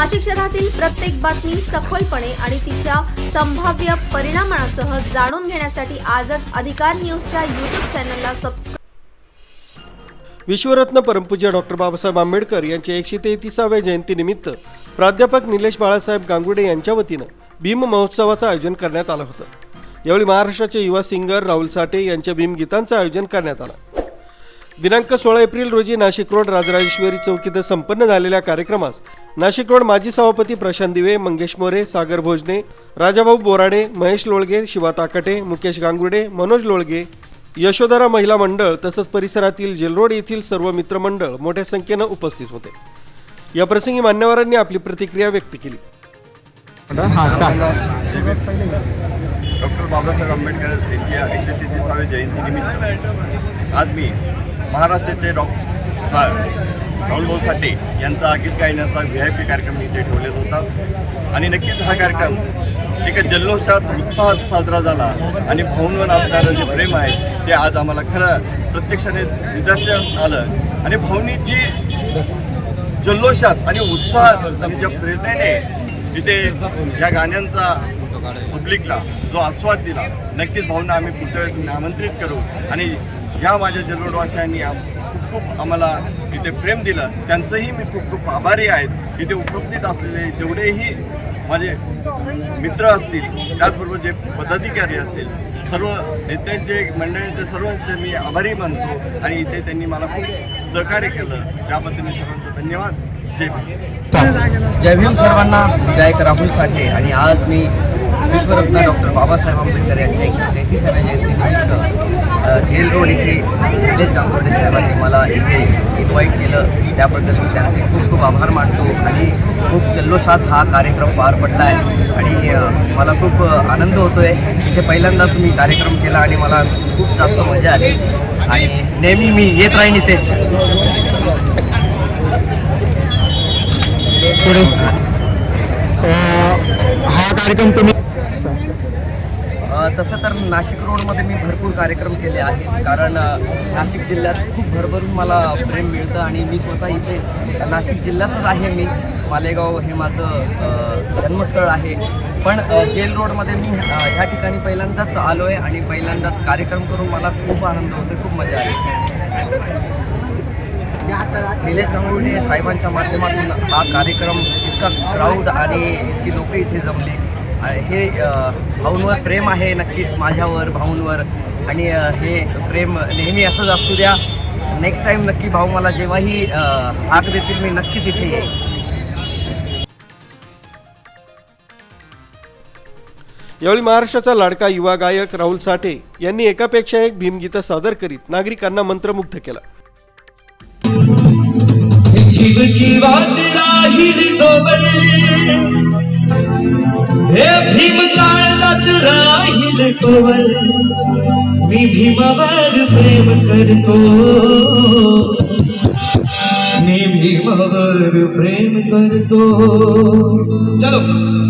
नाशिक शहरातील प्रत्येक बातमी सखोलपणे आणि तिच्या संभाव्य परिणामांसह जाणून घेण्यासाठी आजच अधिकार न्यूजच्या युट्यूब चॅनलला सबस्क्राईब विश्वरत्न परमपूज्य डॉक्टर बाबासाहेब आंबेडकर यांच्या एकशे तेहतीसाव्या जयंतीनिमित्त प्राध्यापक निलेश बाळासाहेब गांगुडे यांच्या वतीनं भीम महोत्सवाचं आयोजन करण्यात आलं होतं. यावेळी महाराष्ट्राचे युवा सिंगर राहुल साठे यांच्या भीमगीतांचं आयोजन करण्यात आलं. दिनांक सोळा एप्रिल रोजी नाशिक रोड राजराजेश्वरी चौक इथं संपन्न झालेल्या कार्यक्रमास नाशिक रोड माजी सभापती प्रशांत दिवे मंगेश मोरे सागर भोजने राजाभाऊ बोराडे महेश लोळगे शिवा ताकटे मुकेश गांगुर्डे मनोज लोळगे यशोधरा महिला मंडळ तसंच परिसरातील जेलरोड येथील सर्व मित्रमंडळ मोठ्या संख्येनं उपस्थित होते. या प्रसंगी मान्यवरांनी आपली प्रतिक्रिया व्यक्त केली. डॉक्टर बाबासाहेब आंबेडकर यांच्या एकशे तेहतीसाव्या जयंतीनिमित्त आज मी महाराष्ट्राचे डॉ राहुलभाऊ साठे यांचा गीत गायनाचा व्ही आय पी कार्यक्रम इथे ठेवलेला होता. आणि नक्कीच हा कार्यक्रम एका जल्लोषात उत्साहात साजरा झाला आणि भाऊंवर असणारं जे प्रेम आहे ते आज आम्हाला खरं प्रत्यक्षाने निदर्शन आलं. आणि भाऊनी जी जल्लोषात आणि उत्साहात आणि ज्या प्रेरणेने इथे या गाण्यांचा पब्लिकला जो आस्वाद दिला नक्कीच भावना आम्ही पुढच्या वेळेस आमंत्रित करू. आणि या माझ्या जलरोडवासियांनी खूप खूप आम्हाला इथे प्रेम दिलं. त्यांचंही मी खूप खूप आभारी आहेत इथे उपस्थित असलेले जेवढेही माझे मित्र असतील त्याचबरोबर जे पदाधिकारी असतील सर्व नेत्यांचे मंडळींचे सर्वांचे मी आभारी मानतो आणि इथे त्यांनी मला खूप सहकार्य केलं. त्याबद्दल मी सर्वांचा धन्यवाद. जय जय भीम सर्वांना जय राहुल साठे. आणि आज मी विश्वरत्न डॉक्टर बाबासाहेब आंबेडकर यांच्या एकशे तेहतीसाव्या जयंतीनिमित्त जेल रोड इथे निलेश गांगोर्डे साहेबांनी मला इथे इन्व्हाइट केलं. त्याबद्दल मी त्यांचे खूप खूप आभार मानतो आणि खूप जल्लोषात हा कार्यक्रम पार पडला आहे आणि मला खूप आनंद होतो आहे इथे पहिल्यांदाच मी कार्यक्रम केला आणि मला खूप जास्त मजा आली. आणि नेहमी मी येत राहीन इथे. पुढे. हा कार्यक्रम तुम्ही तसं तर नाशिक रोडमध्ये मी भरपूर कार्यक्रम केले आहेत. कारण नाशिक जिल्ह्यात खूप भरभरून मला प्रेम मिळतं आणि मी स्वतः इथे नाशिक जिल्ह्यातच आहे मी. मालेगाव हे माझं जन्मस्थळ आहे. पण जेल रोडमध्ये मी ह्या ठिकाणी पहिल्यांदाच आलो आहे आणि पहिल्यांदाच कार्यक्रम करून मला खूप आनंद होतो खूप मजा आली. निलेश गांगुर्डे साहेबांच्या माध्यमातून हा कार्यक्रम इतका क्राऊड आणि इतकी लोक इथे जमली. हे भाऊंवर प्रेम आहे नक्कीच माझ्यावर भाऊंवर. आणि हे प्रेम नेहमी असंच असू द्या. नेक्स्ट टाईम नक्की भाऊ मला जेव्हाही हाक देतील मी नक्कीच इथे येईल यावेळी महाराष्ट्राचा लाडका युवा गायक राहुल साठे यांनी एकापेक्षा एक भीमगीतं सादर करीत नागरिकांना मंत्रमुग्ध केला. जीव हे भीम काळजात राहील तोवर मी भीमावर प्रेम करतो. मी भीमावर प्रेम करतो. चलो.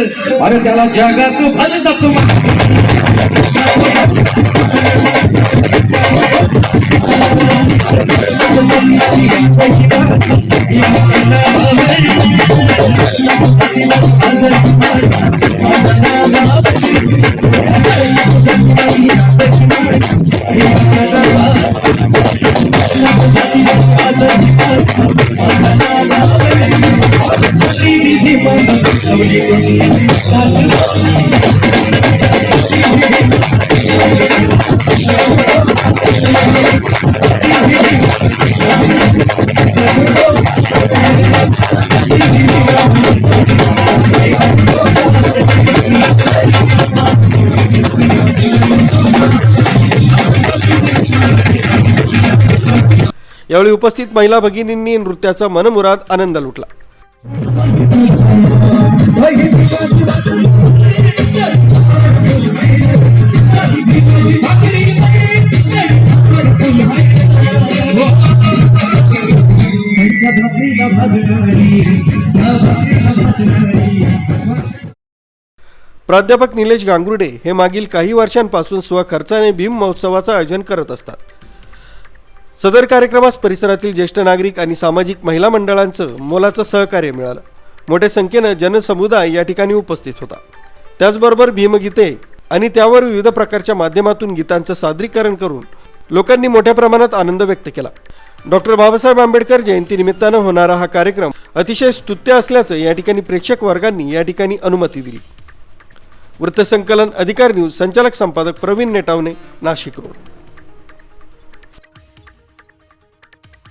अरे त्याला जगाचं भलं जातो उपस्थित महिला भगिनींनी नृत्याचा मनमुराद आनंद लुटला. प्राध्यापक निलेश गांगुर्डे हे मागील काही वर्षांपासून स्वखर्चाने भीम महोत्सवाचं आयोजन करत असतात. सदर कार्यक्रमास परिसरातील ज्येष्ठ नागरिक आणि सामाजिक महिला मंडळांचं मोलाचं सहकार्य मिळालं. मोठ्या संख्येनं जनसमुदाय या ठिकाणी उपस्थित होता. त्याचबरोबर भीमगीते आणि त्यावर विविध प्रकारच्या माध्यमातून गीतांचं सादरीकरण करून लोकांनी मोठ्या प्रमाणात आनंद व्यक्त केला. डॉक्टर बाबासाहेब आंबेडकर जयंतीनिमित्तानं होणारा हा कार्यक्रम अतिशय स्तुत्य असल्याचं या ठिकाणी प्रेक्षक वर्गांनी या ठिकाणी अनुमती दिली. वृत्तसंकलन अधिकार न्यूज संचालक संपादक प्रवीण नेटावणे नाशिक रोड.